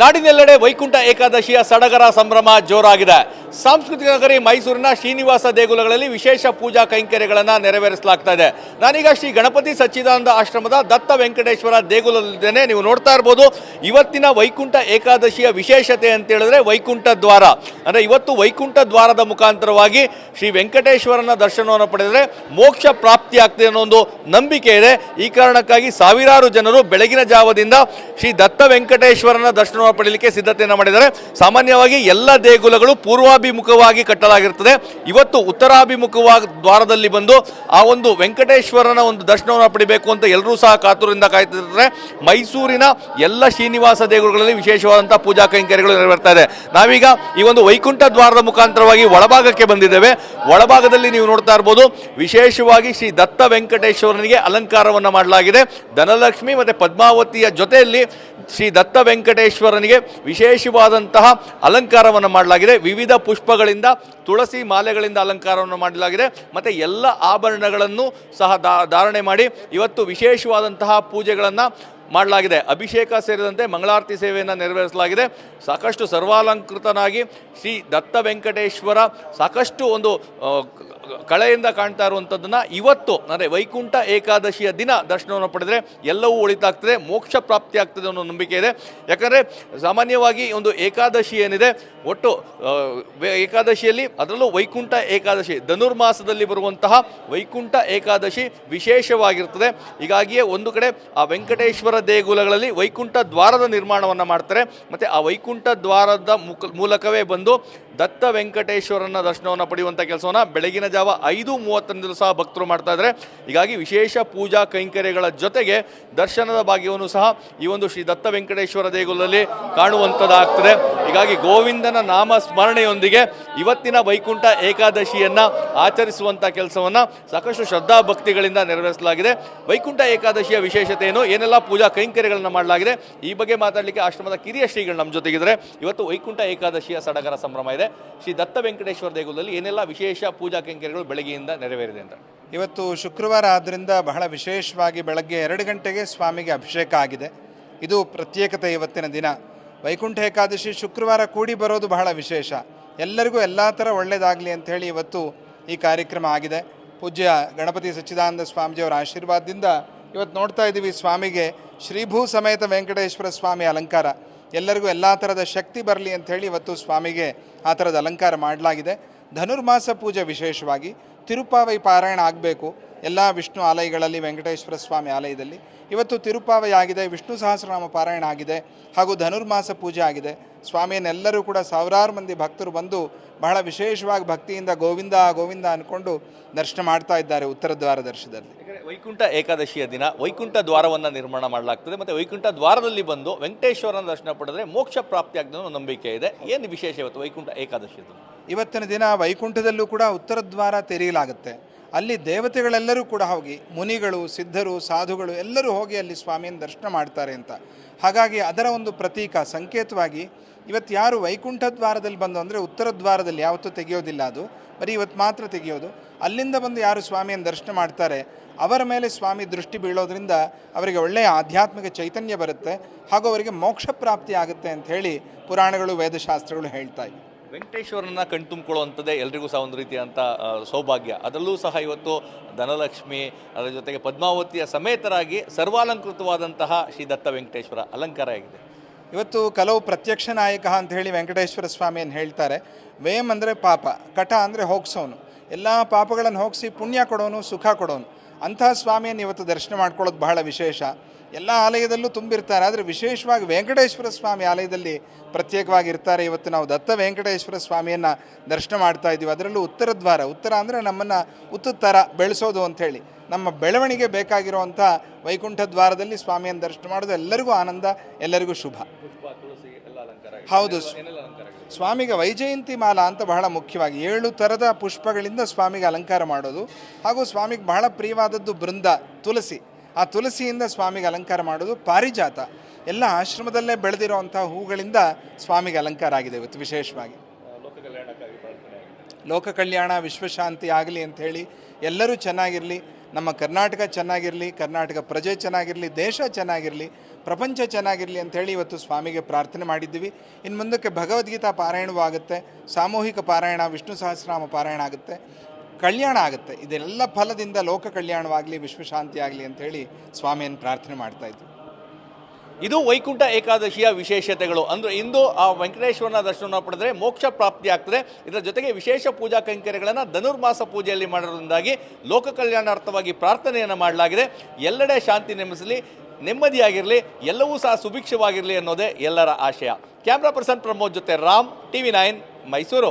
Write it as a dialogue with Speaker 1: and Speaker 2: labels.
Speaker 1: ನಾಡಿನೆಲ್ಲೆಡೆ ವೈಕುಂಠ ಏಕಾದಶಿಯ ಸಡಗರ ಸಂಭ್ರಮ ಜೋರಾಗಿದೆ. ಸಾಂಸ್ಕೃತಿಕ ನಗರಿ ಮೈಸೂರಿನ ಶ್ರೀನಿವಾಸ ದೇಗುಲಗಳಲ್ಲಿ ವಿಶೇಷ ಪೂಜಾ ಕೈಂಕರ್ಯಗಳನ್ನು ನೆರವೇರಿಸಲಾಗ್ತಾ ಇದೆ. ನಾನೀಗ ಶ್ರೀ ಗಣಪತಿ ಸಚ್ಚಿದಾನಂದ ಆಶ್ರಮದ ದತ್ತ ವೆಂಕಟೇಶ್ವರ ದೇಗುಲದಲ್ಲಿದ್ದೇನೆ. ನೀವು ನೋಡ್ತಾ ಇರ್ಬೋದು, ಇವತ್ತಿನ ವೈಕುಂಠ ಏಕಾದಶಿಯ ವಿಶೇಷತೆ ಅಂತ ಹೇಳಿದ್ರೆ ವೈಕುಂಠ ದ್ವಾರ. ಅಂದರೆ ಇವತ್ತು ವೈಕುಂಠ ದ್ವಾರದ ಮುಖಾಂತರವಾಗಿ ಶ್ರೀ ವೆಂಕಟೇಶ್ವರನ ದರ್ಶನವನ್ನು ಪಡೆದರೆ ಮೋಕ್ಷ ಪ್ರಾಪ್ತಿಯಾಗ್ತದೆ ಅನ್ನೋ ಒಂದು ನಂಬಿಕೆ ಇದೆ. ಈ ಕಾರಣಕ್ಕಾಗಿ ಸಾವಿರಾರು ಜನರು ಬೆಳಗಿನ ಜಾವದಿಂದ ಶ್ರೀ ದತ್ತ ವೆಂಕಟೇಶ್ವರನ ದರ್ಶನವನ್ನು ಪಡೆಯಲಿಕ್ಕೆ ಸಿದ್ಧತೆಯನ್ನು ಮಾಡಿದ್ದಾರೆ. ಸಾಮಾನ್ಯವಾಗಿ ಎಲ್ಲ ದೇಗುಲಗಳು ಪೂರ್ವಾಭಿಮುಖವಾಗಿ ಕಟ್ಟಲಾಗಿರ್ತದೆ ಇವತ್ತು ಉತ್ತರಾಭಿಮುಖವಾಗಿ ದ್ವಾರದಲ್ಲಿ ಬಂದು ಆ ಒಂದು ವೆಂಕಟೇಶ್ವರನ ಒಂದು ದರ್ಶನವನ್ನು ಪಡಿಬೇಕು ಅಂತ ಎಲ್ಲರೂ ಸಹ ಕಾತುರದಿಂದ ಕಾಯ್ತಿರ್ತಾರೆ. ಮೈಸೂರಿನ ಎಲ್ಲ ಶ್ರೀನಿವಾಸ ದೇಗುಲಗಳಲ್ಲಿ ವಿಶೇಷವಾದಂಥ ಪೂಜಾ ಕೈಂಕರ್ಯಗಳು ನೆರವೇರ್ತಾ ಇದೆ. ನಾವೀಗ ಈ ಒಂದು ವೈಕುಂಠ ದ್ವಾರದ ಮುಖಾಂತರವಾಗಿ ಒಳಭಾಗಕ್ಕೆ ಬಂದಿದ್ದೇವೆ. ಒಳಭಾಗದಲ್ಲಿ ನೀವು ನೋಡ್ತಾ ಇರ್ಬೋದು, ವಿಶೇಷವಾಗಿ ಶ್ರೀ ದತ್ತ ವೆಂಕಟೇಶ್ವರನಿಗೆ ಅಲಂಕಾರವನ್ನು ಮಾಡಲಾಗಿದೆ. ಧನಲಕ್ಷ್ಮಿ ಮತ್ತು ಪದ್ಮಾವತಿಯ ಜೊತೆಯಲ್ಲಿ ಶ್ರೀ ದತ್ತ ವೆಂಕಟೇಶ್ವರನಿಗೆ ವಿಶೇಷವಾದಂತಹ ಅಲಂಕಾರವನ್ನು ಮಾಡಲಾಗಿದೆ. ವಿವಿಧ ಪುಷ್ಪಗಳಿಂದ ತುಳಸಿ ಮಾಲೆಗಳಿಂದ ಅಲಂಕಾರವನ್ನು ಮಾಡಲಾಗಿದೆ. ಮತ್ತು ಎಲ್ಲ ಆಭರಣಗಳನ್ನು ಸಹ ಧಾರಣೆ ಮಾಡಿ. ಇವತ್ತು ವಿಶೇಷವಾದಂತಹ ಪೂಜೆಗಳನ್ನು ಮಾಡಲಾಗಿದೆ. ಅಭಿಷೇಕ ಸೇರಿದಂತೆ ಮಂಗಳಾರತಿ ಸೇವೆಯನ್ನು ನೆರವೇರಿಸಲಾಗಿದೆ. ಸಾಕಷ್ಟು ಸರ್ವಾಲಂಕೃತನಾಗಿ ಶ್ರೀ ದತ್ತ ವೆಂಕಟೇಶ್ವರ ಸಾಕಷ್ಟು ಒಂದು ಕಳೆಯಿಂದ ಕಾಣ್ತಾ ಇರುವಂಥದ್ದನ್ನು ಇವತ್ತು, ಅಂದರೆ ವೈಕುಂಠ ಏಕಾದಶಿಯ ದಿನ ದರ್ಶನವನ್ನು ಪಡೆದರೆ ಎಲ್ಲವೂ ಒಳಿತಾಗ್ತದೆ, ಮೋಕ್ಷ ಪ್ರಾಪ್ತಿ ಆಗ್ತದೆ ಅನ್ನೋ ನಂಬಿಕೆ ಇದೆ. ಯಾಕಂದರೆ ಸಾಮಾನ್ಯವಾಗಿ ಒಂದು ಏಕಾದಶಿ ಏನಿದೆ, ಒಟ್ಟು ಏಕಾದಶಿಯಲ್ಲಿ ಅದರಲ್ಲೂ ವೈಕುಂಠ ಏಕಾದಶಿ, ಧನುರ್ಮಾಸದಲ್ಲಿ ಬರುವಂತಹ ವೈಕುಂಠ ಏಕಾದಶಿ ವಿಶೇಷವಾಗಿರ್ತದೆ. ಹೀಗಾಗಿಯೇ ಒಂದು ಕಡೆ ಆ ವೆಂಕಟೇಶ್ವರ ದೇಗುಲಗಳಲ್ಲಿ ವೈಕುಂಠ ದ್ವಾರದ ನಿರ್ಮಾಣವನ್ನು ಮಾಡ್ತಾರೆ. ಮತ್ತು ಆ ವೈಕುಂಠ ದ್ವಾರದ ಮುಖ ಮೂಲಕವೇ ಬಂದು ದತ್ತ ವೆಂಕಟೇಶ್ವರನ ದರ್ಶನವನ್ನು ಪಡೆಯುವಂಥ ಕೆಲಸವನ್ನು ಬೆಳಗಿನ ಜಾವ ಐದು ಮೂವತ್ತೊಂದಲು ಸಹ ಭಕ್ತರು ಮಾಡ್ತಾ ಇದ್ದಾರೆ. ಹೀಗಾಗಿ ವಿಶೇಷ ಪೂಜಾ ಕೈಂಕರ್ಯಗಳ ಜೊತೆಗೆ ದರ್ಶನದ ಭಾಗ್ಯವನ್ನು ಸಹ ಈ ಒಂದು ಶ್ರೀ ದತ್ತ ವೆಂಕಟೇಶ್ವರ ದೇಗುಲದಲ್ಲಿ ಕಾಣುವಂಥದ್ದಾಗ್ತದೆ ಹೀಗಾಗಿ ಗೋವಿಂದನ ನಾಮ ಸ್ಮರಣೆಯೊಂದಿಗೆ ಇವತ್ತಿನ ವೈಕುಂಠ ಏಕಾದಶಿಯನ್ನು ಆಚರಿಸುವಂಥ ಕೆಲಸವನ್ನು ಸಾಕಷ್ಟು ಶ್ರದ್ಧಾ ಭಕ್ತಿಗಳಿಂದ ನೆರವೇರಿಸಲಾಗಿದೆ. ವೈಕುಂಠ ಏಕಾದಶಿಯ ವಿಶೇಷತೆ ಏನು ಏನೆಲ್ಲ ಪೂಜಾ ಕೈಂಕರ್ಯಗಳನ್ನು ಮಾಡಲಾಗಿದೆ, ಈ ಬಗ್ಗೆ ಮಾತಾಡಲಿಕ್ಕೆ ಆಶ್ರಮದ ಕಿರಿಯ ಶ್ರೀಗಳು ನಮ್ಮ ಜೊತೆಗಿದ್ದಾರೆ. ಇವತ್ತು ವೈಕುಂಠ ಏಕಾದಶಿಯ ಸಡಗರ ಸಂಭ್ರಮ ಇದೆ. ಶ್ರೀ ದತ್ತ ವೆಂಕಟೇಶ್ವರ ದೇಗುಲದಲ್ಲಿ ಏನೆಲ್ಲ ವಿಶೇಷ ಪೂಜಾ ಕೈಂಕರ್ಯಗಳು ಬೆಳಗ್ಗೆಯಿಂದ ನೆರವೇರಿದೆ ಅಂತ?
Speaker 2: ಇವತ್ತು ಶುಕ್ರವಾರ ಆದ್ದರಿಂದ ಬಹಳ ವಿಶೇಷವಾಗಿ ಬೆಳಗ್ಗೆ ಎರಡು ಗಂಟೆಗೆ ಸ್ವಾಮಿಗೆ ಅಭಿಷೇಕ ಆಗಿದೆ. ಇದು ಪ್ರತ್ಯೇಕತೆ ಇವತ್ತಿನ ದಿನ. ವೈಕುಂಠ ಏಕಾದಶಿ ಶುಕ್ರವಾರ ಕೂಡಿ ಬರೋದು ಬಹಳ ವಿಶೇಷ. ಎಲ್ಲರಿಗೂ ಎಲ್ಲ ಥರ ಒಳ್ಳೆಯದಾಗಲಿ ಅಂಥೇಳಿ ಇವತ್ತು ಈ ಕಾರ್ಯಕ್ರಮ ಆಗಿದೆ. ಪೂಜ್ಯ ಗಣಪತಿ ಸಚ್ಚಿದಾನಂದ ಸ್ವಾಮೀಜಿಯವರ ಆಶೀರ್ವಾದದಿಂದ ಇವತ್ತು ನೋಡ್ತಾ ಇದ್ದೀವಿ ಸ್ವಾಮಿಗೆ ಶ್ರೀಭೂ ಸಮೇತ ವೆಂಕಟೇಶ್ವರ ಸ್ವಾಮಿ ಅಲಂಕಾರ. ಎಲ್ಲರಿಗೂ ಎಲ್ಲ ಥರದ ಶಕ್ತಿ ಬರಲಿ ಅಂಥೇಳಿ ಇವತ್ತು ಸ್ವಾಮಿಗೆ ಆ ಥರದ ಅಲಂಕಾರ ಮಾಡಲಾಗಿದೆ. ಧನುರ್ಮಾಸ ಪೂಜೆ ವಿಶೇಷವಾಗಿ ತಿರುಪಾವೈ ಪಾರಾಯಣ ಆಗಬೇಕು. ಎಲ್ಲ ವಿಷ್ಣು ಆಲಯಗಳಲ್ಲಿ ವೆಂಕಟೇಶ್ವರ ಸ್ವಾಮಿ ಆಲಯದಲ್ಲಿ. ಇವತ್ತು ತಿರುಪಾವೈ ಆಗಿದೆ, ವಿಷ್ಣು ಸಹಸ್ರನಾಮ ಪಾರಾಯಣ ಆಗಿದೆ, ಹಾಗೂ ಧನುರ್ಮಾಸ ಪೂಜೆ ಆಗಿದೆ. ಸ್ವಾಮಿಯನ್ನೆಲ್ಲರೂ ಕೂಡ ಸಾವಿರಾರು ಮಂದಿ ಭಕ್ತರು ಬಂದು ಬಹಳ ವಿಶೇಷವಾಗಿ ಭಕ್ತಿಯಿಂದ ಗೋವಿಂದ ಗೋವಿಂದ ಅಂದ್ಕೊಂಡು ದರ್ಶನ ಮಾಡ್ತಾ ಇದ್ದಾರೆ ಉತ್ತರ ದ್ವಾರ ದರ್ಶನದಲ್ಲಿ
Speaker 1: ವೈಕುಂಠ ಏಕಾದಶಿಯ ದಿನ ವೈಕುಂಠ ದ್ವಾರವನ್ನು ನಿರ್ಮಾಣ ಮಾಡಲಾಗ್ತದೆ. ಮತ್ತು ವೈಕುಂಠ ದ್ವಾರದಲ್ಲಿ ಬಂದು ವೆಂಕಟೇಶ್ವರನ ದರ್ಶನ ಪಡೆದರೆ ಮೋಕ್ಷ ಪ್ರಾಪ್ತಿ ಆಗ್ತದೆ ಅನ್ನೋ ನಂಬಿಕೆ ಇದೆ. ಏನು ವಿಶೇಷ ಇವತ್ತು ವೈಕುಂಠ ಏಕಾದಶಿಯದು
Speaker 2: ಇವತ್ತಿನ ದಿನ ವೈಕುಂಠದಲ್ಲೂ ಕೂಡ ಉತ್ತರ ದ್ವಾರ ತೆರೆಯಲಾಗುತ್ತೆ. ಅಲ್ಲಿ ದೇವತೆಗಳೆಲ್ಲರೂ ಕೂಡ ಹೋಗಿ, ಮುನಿಗಳು, ಸಿದ್ಧರು, ಸಾಧುಗಳು ಎಲ್ಲರೂ ಹೋಗಿ ಅಲ್ಲಿ ಸ್ವಾಮಿಯನ್ನು ದರ್ಶನ ಮಾಡ್ತಾರೆ ಅಂತ. ಹಾಗಾಗಿ ಅದರ ಒಂದು ಪ್ರತೀಕ, ಸಂಕೇತವಾಗಿ ಇವತ್ತು ಯಾರು ವೈಕುಂಠ ದ್ವಾರದಲ್ಲಿ ಬಂದು ಅಂದರೆ ಉತ್ತರ ದ್ವಾರದಲ್ಲಿ ಯಾವತ್ತೂ ತೆಗೆಯೋದಿಲ್ಲ ಅದು. ಬರೀ ಇವತ್ತು ಮಾತ್ರ ತೆಗೆಯೋದು. ಅಲ್ಲಿಂದ ಬಂದು ಯಾರು ಸ್ವಾಮಿಯನ್ನು ದರ್ಶನ ಮಾಡ್ತಾರೆ ಅವರ ಮೇಲೆ ಸ್ವಾಮಿ ದೃಷ್ಟಿ ಬೀಳೋದ್ರಿಂದ ಅವರಿಗೆ ಒಳ್ಳೆಯ ಆಧ್ಯಾತ್ಮಿಕ ಚೈತನ್ಯ ಬರುತ್ತೆ ಹಾಗೂ ಅವರಿಗೆ ಮೋಕ್ಷ ಪ್ರಾಪ್ತಿ ಆಗುತ್ತೆ ಅಂತ ಹೇಳಿ ಪುರಾಣಗಳು ವೇದಶಾಸ್ತ್ರಗಳು ಹೇಳ್ತಾ ಇವೆ.
Speaker 1: ವೆಂಕಟೇಶ್ವರನ ಕಣ್ತುಂಬಿಕೊಳ್ಳುವಂಥದ್ದೇ ಎಲ್ರಿಗೂ ಸಹ ಒಂದು ರೀತಿಯಂಥ ಸೌಭಾಗ್ಯ. ಅದರಲ್ಲೂ ಸಹ ಇವತ್ತು ಧನಲಕ್ಷ್ಮಿ ಅದರ ಜೊತೆಗೆ ಪದ್ಮಾವತಿಯ ಸಮೇತರಾಗಿ ಸರ್ವಾಲಂಕೃತವಾದಂತಹ ಶ್ರೀ ದತ್ತ ವೆಂಕಟೇಶ್ವರ ಅಲಂಕಾರ ಆಗಿದೆ.
Speaker 2: ಇವತ್ತು ಕೆಲವು ಪ್ರತ್ಯಕ್ಷ ನಾಯಕ ಅಂತ ಹೇಳಿ ವೆಂಕಟೇಶ್ವರ ಸ್ವಾಮಿಯನ್ನು ಹೇಳ್ತಾರೆ. ವೇಮ್ ಅಂದರೆ ಪಾಪ ಕಟ ಅಂದರೆ ಹೋಗ್ಸೋನು. ಎಲ್ಲ ಪಾಪಗಳನ್ನು ಹೋಗಿಸಿ ಪುಣ್ಯ ಕೊಡೋನು ಸುಖ ಕೊಡೋನು. ಅಂತಹ ಸ್ವಾಮಿಯನ್ನು ಇವತ್ತು ದರ್ಶನ ಮಾಡ್ಕೊಳ್ಳೋದು ಬಹಳ ವಿಶೇಷ. ಎಲ್ಲ ಆಲಯದಲ್ಲೂ ತುಂಬಿರ್ತಾರೆ, ಆದರೆ ವಿಶೇಷವಾಗಿ ವೆಂಕಟೇಶ್ವರ ಸ್ವಾಮಿ ಆಲಯದಲ್ಲಿ ಪ್ರತ್ಯೇಕವಾಗಿ ಇರ್ತಾರೆ. ಇವತ್ತು ನಾವು ದತ್ತ ವೆಂಕಟೇಶ್ವರ ಸ್ವಾಮಿಯನ್ನು ದರ್ಶನ ಮಾಡ್ತಾ ಇದ್ದೀವಿ. ಅದರಲ್ಲೂ ಉತ್ತರ ದ್ವಾರ. ಉತ್ತರ ಅಂದರೆ ನಮ್ಮನ್ನು ಉತ್ತುತ್ತರ ಬೆಳೆಸೋದು ಅಂಥೇಳಿ. ನಮ್ಮ ಬೆಳವಣಿಗೆ ಬೇಕಾಗಿರುವಂಥ ವೈಕುಂಠ ದ್ವಾರದಲ್ಲಿ ಸ್ವಾಮಿಯನ್ನು ದರ್ಶನ ಮಾಡೋದು ಎಲ್ಲರಿಗೂ ಆನಂದ, ಎಲ್ಲರಿಗೂ ಶುಭ. ಹೌದು. ಸ್ವಾಮಿಗೆ ವೈಜಯಂತಿ ಮಾಲಾ ಅಂತ ಬಹಳ ಮುಖ್ಯವಾಗಿ ಏಳು ಥರದ ಪುಷ್ಪಗಳಿಂದ ಸ್ವಾಮಿಗೆ ಅಲಂಕಾರ ಮಾಡೋದು. ಹಾಗೂ ಸ್ವಾಮಿಗೆ ಬಹಳ ಪ್ರಿಯವಾದದ್ದು ಬೃಂದ ತುಳಸಿ ಆ ತುಳಸಿಯಿಂದ ಸ್ವಾಮಿಗೆ ಅಲಂಕಾರ ಮಾಡೋದು ಪಾರಿಜಾತ. ಎಲ್ಲ ಆಶ್ರಮದಲ್ಲೇ ಬೆಳೆದಿರುವಂಥ ಹೂಗಳಿಂದ ಸ್ವಾಮಿಗೆ ಅಲಂಕಾರ ಆಗಿದೆ ಇವತ್ತು ವಿಶೇಷವಾಗಿ. ಲೋಕ ಕಲ್ಯಾಣ ವಿಶ್ವಶಾಂತಿ ಆಗಲಿ ಅಂತ ಹೇಳಿ ಎಲ್ಲರೂ ಚೆನ್ನಾಗಿರಲಿ. ನಮ್ಮ ಕರ್ನಾಟಕ ಚೆನ್ನಾಗಿರಲಿ, ಕರ್ನಾಟಕ ಪ್ರಜೆ ಚೆನ್ನಾಗಿರಲಿ, ದೇಶ ಚೆನ್ನಾಗಿರಲಿ, ಪ್ರಪಂಚ ಚೆನ್ನಾಗಿರಲಿ ಅಂಥೇಳಿ ಇವತ್ತು ಸ್ವಾಮಿಗೆ ಪ್ರಾರ್ಥನೆ ಮಾಡಿದ್ದೀವಿ. ಇನ್ನು ಮುಂದಕ್ಕೆ ಭಗವದ್ಗೀತಾ ಪಾರಾಯಣವೂ ಆಗುತ್ತೆ, ಸಾಮೂಹಿಕ ಪಾರಾಯಣ, ವಿಷ್ಣು ಸಹಸ್ರನಾಮ ಪಾರಾಯಣ ಆಗುತ್ತೆ, ಕಲ್ಯಾಣ ಆಗುತ್ತೆ. ಇದೆಲ್ಲ ಫಲದಿಂದ ಲೋಕ ಕಲ್ಯಾಣವಾಗಲಿ ವಿಶ್ವಶಾಂತಿ ಆಗಲಿ ಅಂಥೇಳಿ ಸ್ವಾಮಿಯನ್ನು ಪ್ರಾರ್ಥನೆ ಮಾಡ್ತಾ ಇದ್ದೀವಿ
Speaker 1: ಇದು ವೈಕುಂಠ ಏಕಾದಶಿಯ ವಿಶೇಷತೆಗಳು. ಅಂದರೆ ಇಂದು ಆ ವೆಂಕಟೇಶ್ವರನ ದರ್ಶನ ಪಡೆದರೆ ಮೋಕ್ಷ ಪ್ರಾಪ್ತಿ ಆಗ್ತದೆ. ಇದರ ಜೊತೆಗೆ ವಿಶೇಷ ಪೂಜಾ ಕೈಂಕರ್ಯಗಳನ್ನು ಧನುರ್ಮಾಸ ಪೂಜೆಯಲ್ಲಿ ಮಾಡೋದ್ರಿಂದಾಗಿ ಲೋಕ ಕಲ್ಯಾಣಾರ್ಥವಾಗಿ ಪ್ರಾರ್ಥನೆಯನ್ನು ಮಾಡಲಾಗಿದೆ. ಎಲ್ಲೆಡೆ ಶಾಂತಿ ನೆಮ್ಮಿಸಲಿ ನೆಮ್ಮದಿಯಾಗಿರಲಿ, ಎಲ್ಲವೂ ಸಹ ಸುಭಿಕ್ಷವಾಗಿರಲಿ ಅನ್ನೋದೇ ಎಲ್ಲರ ಆಶಯ. ಕ್ಯಾಮ್ರಾ ಪರ್ಸನ್ ಪ್ರಮೋದ್ ಜೊತೆ ರಾಮ್, ಟಿವಿ ನೈನ್, ಮೈಸೂರು.